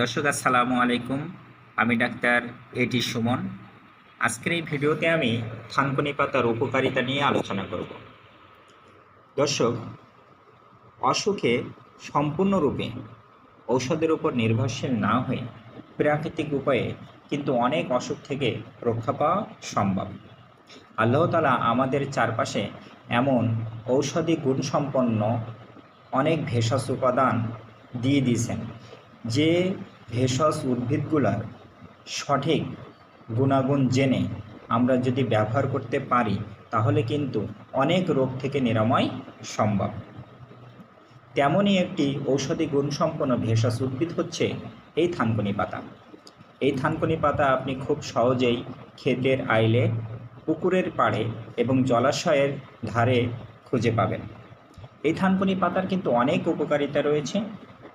দর্শক, আসসালামু আলাইকুম। আমি ডাক্তার এটি সুমন। আজকের এই ভিডিওতে আমি থানকুনি পাতার উপকারিতা নিয়ে আলোচনা করব। দর্শক, অসুখে সম্পূর্ণরূপে ঔষধের উপর নির্ভরশীল না হয়ে প্রাকৃতিক উপায়ে কিন্তু অনেক অসুখ থেকে রক্ষা পাওয়া সম্ভব। আল্লাহতালা আমাদের চারপাশে এমন ঔষধি গুণসম্পন্ন অনেক ভেষজ উপাদান দিয়ে দিয়েছেন। যে ভেষজ উদ্ভিদগুলার সঠিক গুণাগুণ জেনে আমরা যদি ব্যবহার করতে পারি, তাহলে কিন্তু অনেক রোগ থেকে নিরাময় সম্ভব। তেমনই একটি ঔষধি গুণসম্পন্ন ভেষজ উদ্ভিদ হচ্ছে এই থানকুনি পাতা। এই থানকুনি পাতা আপনি খুব সহজেই ক্ষেতের আইলে, পুকুরের পাড়ে এবং জলাশয়ের ধারে খুঁজে পাবেন। এই থানকুনি পাতার কিন্তু অনেক উপকারিতা রয়েছে।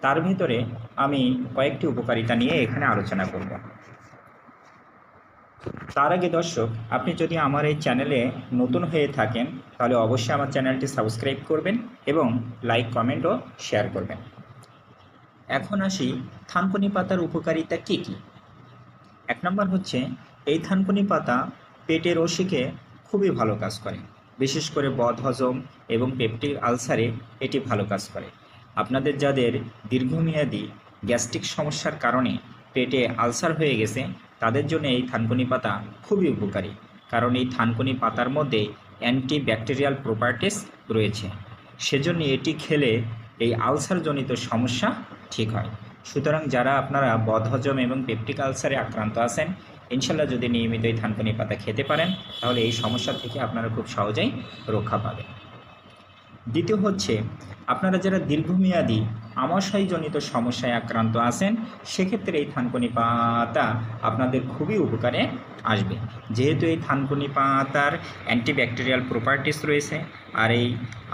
তার ভিতরে আমি কয়েকটি উপকারিতা নিয়ে এখানে আলোচনা করব। তার আগে দর্শক, আপনি যদি আমার এই চ্যানেলে নতুন হয়ে থাকেন, তাহলে অবশ্যই আমার চ্যানেলটি সাবস্ক্রাইব করবেন এবং লাইক, কমেন্ট ও শেয়ার করবেন। এখন আসি থানকুনি পাতার উপকারিতা কী কী? এক নম্বর হচ্ছে, এই থানকুনি পাতা পেটের অসুখে খুবই ভালো কাজ করে। বিশেষ করে বদহজম এবং পেপটিক আলসারে এটি ভালো কাজ করে। আপনাদের যাদের দীর্ঘমেয়াদী গ্যাস্ট্রিক সমস্যার কারণে পেটে আলসার হয়ে গেছে, তাদের জন্য এই থানকুনি পাতা খুবই উপকারী। কারণ এই থানকুনি পাতার মধ্যে অ্যান্টি ব্যাকটেরিয়াল প্রপার্টিস রয়েছে। সেজন্য এটি খেলে এই আলসারজনিত সমস্যা ঠিক হয়। সুতরাং যারা আপনারা বদহজম এবং পেপটিক আলসারে আক্রান্ত আছেন, ইনশাল্লাহ যদি নিয়মিত এই থানকুনি পাতা খেতে পারেন, তাহলে এই সমস্যা থেকে আপনারা খুব সহজেই রক্ষা পাবেন। দ্বিতীয় হচ্ছে, আপনারা যারা দীর্ঘমেয়াদী আমাশয়জনিত সমস্যায় আক্রান্ত আছেন, সেক্ষেত্রে এই থানকুনি পাতা আপনাদের খুবই উপকারে আসবে। যেহেতু এই থানকুনি পাতার অ্যান্টিব্যাকটেরিয়াল প্রপার্টিস রয়েছে, আর এই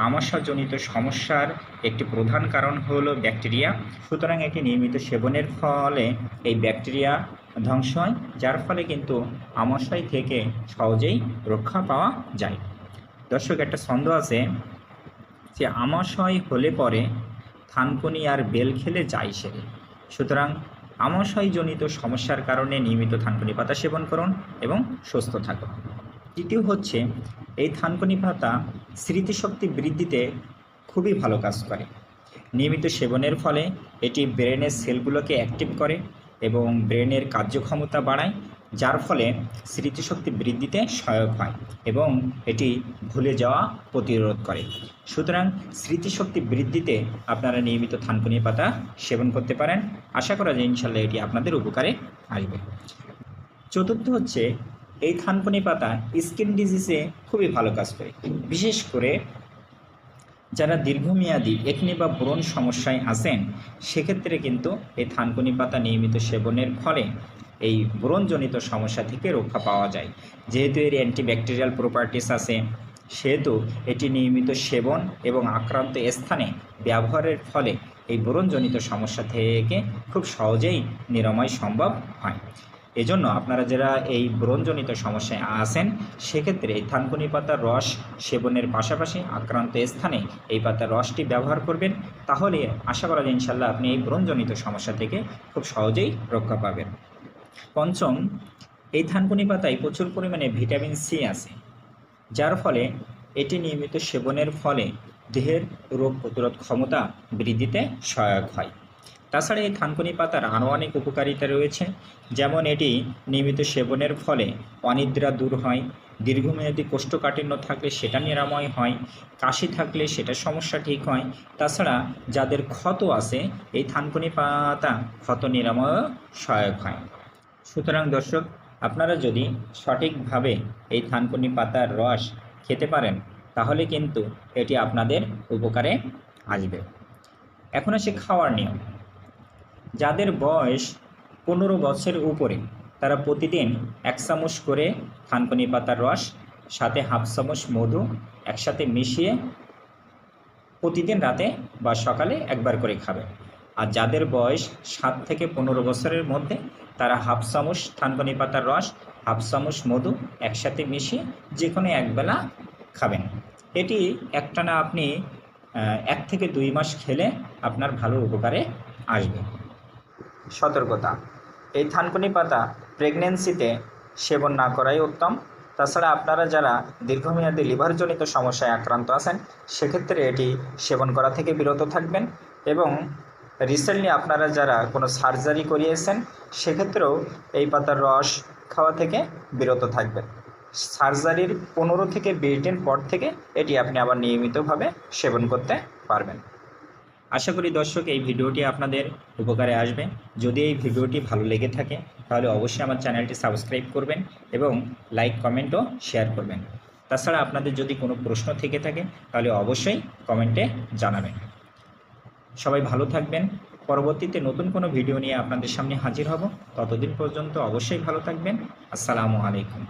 আমাশয়জনিত সমস্যার একটি প্রধান কারণ হলো ব্যাকটেরিয়া। সুতরাং এটি নিয়মিত সেবনের ফলে এই ব্যাকটেরিয়া ধ্বংস হয়, যার ফলে কিন্তু আমাশয় থেকে সহজেই রক্ষা পাওয়া যায়। দর্শক, একটা ছন্দ আছে যে আমাশয় হলে পরে থানকুনি আর বেল খেলে যায় সেরে সুতরাং আমাশয়জনিত সমস্যার কারণে নিয়মিত থানকুনি পাতা সেবন করুন এবং সুস্থ থাকুন। তৃতীয় হচ্ছে, এই থানকুনি পাতা স্মৃতিশক্তি বৃদ্ধিতে খুবই ভালো কাজ করে। নিয়মিত সেবনের ফলে এটি ব্রেনের সেলগুলোকে অ্যাক্টিভ করে এবং ব্রেনের কার্যক্ষমতা বাড়ায় যার ফলে স্মৃতিশক্তি বৃদ্ধিতে সহায়ক হয় এবং এটি ভুলে যাওয়া প্রতিরোধ করে। সুতরাং স্মৃতিশক্তি বৃদ্ধিতে আপনারা নিয়মিত থানকুনি পাতা সেবন করতে পারেন। আশা করা যায় ইনশাল্লাহ এটি আপনাদের উপকারে আসবে। চতুর্থ হচ্ছে, এই থানকুনি পাতা স্কিন ডিজিজে খুবই ভালো কাজ করে। বিশেষ করে যারা দীর্ঘমেয়াদী একনি বা ব্রণ সমস্যায় আছেন, সেক্ষেত্রে কিন্তু এই থানকুনি পাতা নিয়মিত সেবনের ফলে এই ব্রণজনিত সমস্যা থেকে রক্ষা পাওয়া যায়। যেহেতু এর অ্যান্টিব্যাকটেরিয়াল প্রপার্টিস আছে, সেহেতু এটি নিয়মিত সেবন এবং আক্রান্ত স্থানে ব্যবহারের ফলে এই ব্রণজনিত সমস্যা থেকে খুব সহজেই নিরাময় সম্ভব হয়। এজন্য আপনারা যারা এই ব্রণজনিত সমস্যায় আছেন, সেক্ষেত্রে থানকুনি পাতার রস সেবনের পাশাপাশি আক্রান্ত স্থানে এই পাতার রসটি ব্যবহার করবেন। তাহলে আশা করা যায় ইনশাল্লাহ আপনি এই ব্রণজনিত সমস্যা থেকে খুব সহজেই রক্ষা পাবেন। পঞ্চম, এই থানকুনি পাতায় প্রচুর পরিমাণে ভিটামিন সি আছে, যার ফলে এটি নিয়মিত সেবনের ফলে দেহের রোগ প্রতিরোধ ক্ষমতা বৃদ্ধিতে সহায়ক হয়। তাছাড়া এই থানকুনি পাতার আরও অনেক উপকারিতা রয়েছে, যেমন এটি নিয়মিত সেবনের ফলে অনিদ্রা দূর হয়, দীর্ঘমেয়াদী কোষ্ঠকাঠিন্য থাকলে সেটা নিরাময় হয়, কাশি থাকলে সেটা সমস্যা ঠিক হয়। তাছাড়া যাদের ক্ষত আছে, এই থানকুনি পাতা ক্ষত নিরাময় সহায়ক হয়। সুতরাং দর্শক, আপনারা যদি সঠিকভাবে এই থানকুনি পাতার রস খেতে পারেন, তাহলে কিন্তু এটি আপনাদের উপকারে আসবে। এখন আসে খাওয়ার নিয়ম। যাদের বয়স পনেরো বছরের উপরে, তারা প্রতিদিন এক চামচ করে থানকুনি পাতার রস, সাথে হাফ চামচ মধু একসাথে মিশিয়ে প্রতিদিন রাতে বা সকালে একবার করে খাবে আর যাদের বয়স সাত থেকে পনেরো বছরের মধ্যে, তারা হাফ চামচ থানকুনি পাতার রস হাফ চামচ মধু একসাথে মিশিয়ে যে কোনো একবেলা খাবেন। এটি একটানা আপনি এক থেকে দুই মাস খেলে আপনার ভালো উপকারে আসবে। সতর্কতা। এই থানকুনি পাতা প্রেগনেন্সিতে সেবন না করাই উত্তম। তাছাড়া আপনারা যারা দীর্ঘমেয়াদী লিভারজনিত সমস্যায় আক্রান্ত আছেন, সেক্ষেত্রে এটি সেবন করা থেকে বিরত থাকবেন এবং রিসেন্টলি আপনারা যারা কোনো সার্জারি করিয়েছেন, সেক্ষেত্রেও এই পাতার রস খাওয়া থেকে বিরত থাকবেন। সার্জারির পনেরো থেকে বিশ দিন পর থেকে এটি আপনি আবার নিয়মিতভাবে সেবন করতে পারবেন। আশা করি দর্শক, এই ভিডিওটি আপনাদের উপকারে আসবে। যদি এই ভিডিওটি ভালো লেগে থাকে, তাহলে অবশ্যই আমার চ্যানেলটি সাবস্ক্রাইব করবেন এবং লাইক কমেন্টও শেয়ার করবেন। তাছাড়া আপনাদের যদি কোনো প্রশ্ন থেকে থাকে, তাহলে অবশ্যই কমেন্টে জানাবেন। সবাই ভালো থাকবেন। পরবর্তীতে নতুন কোনো ভিডিও নিয়ে আপনাদের সামনে হাজির হব। ততদিন পর্যন্ত অবশ্যই ভালো থাকবেন। আসসালামু আলাইকুম।